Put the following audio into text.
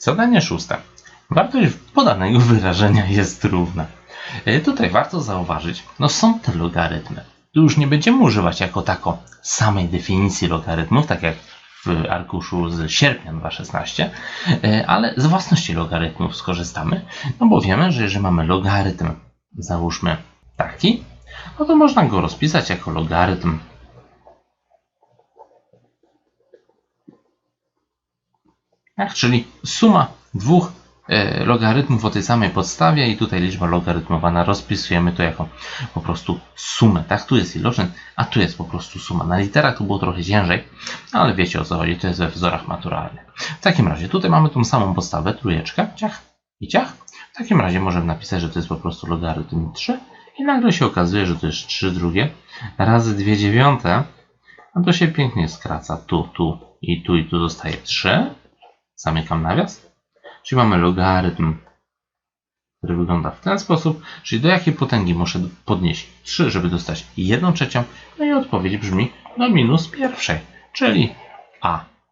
Zadanie szóste. Wartość podanego wyrażenia jest równa. E, Tutaj warto zauważyć, no są te logarytmy. Tu już nie będziemy używać jako tako samej definicji logarytmów, tak jak w arkuszu z sierpnia 2016, e, ale z własności logarytmów skorzystamy, no bo wiemy, że jeżeli mamy logarytm, załóżmy taki, no to można go rozpisać jako logarytm tak, czyli suma dwóch e, logarytmów o tej samej podstawie i tutaj liczba logarytmowana rozpisujemy to jako po prostu sumę, tak? Tu jest iloczyn, a tu jest po prostu suma. Na literach to było trochę ciężej, ale wiecie o co chodzi, to jest we wzorach maturalnych. W takim razie tutaj mamy tą samą podstawę, trójeczkę, ciach i ciach. W takim razie możemy napisać, że to jest po prostu logarytm 3 i nagle się okazuje, że to jest 3 drugie razy 2 dziewiąte, a to się pięknie skraca tu, tu i tu i tu zostaje 3. Zamykam nawias. Czyli mamy logarytm, który wygląda w ten sposób, czyli do jakiej potęgi muszę podnieść 3, żeby dostać 1 trzecią. No i odpowiedź brzmi do minus pierwszej, czyli a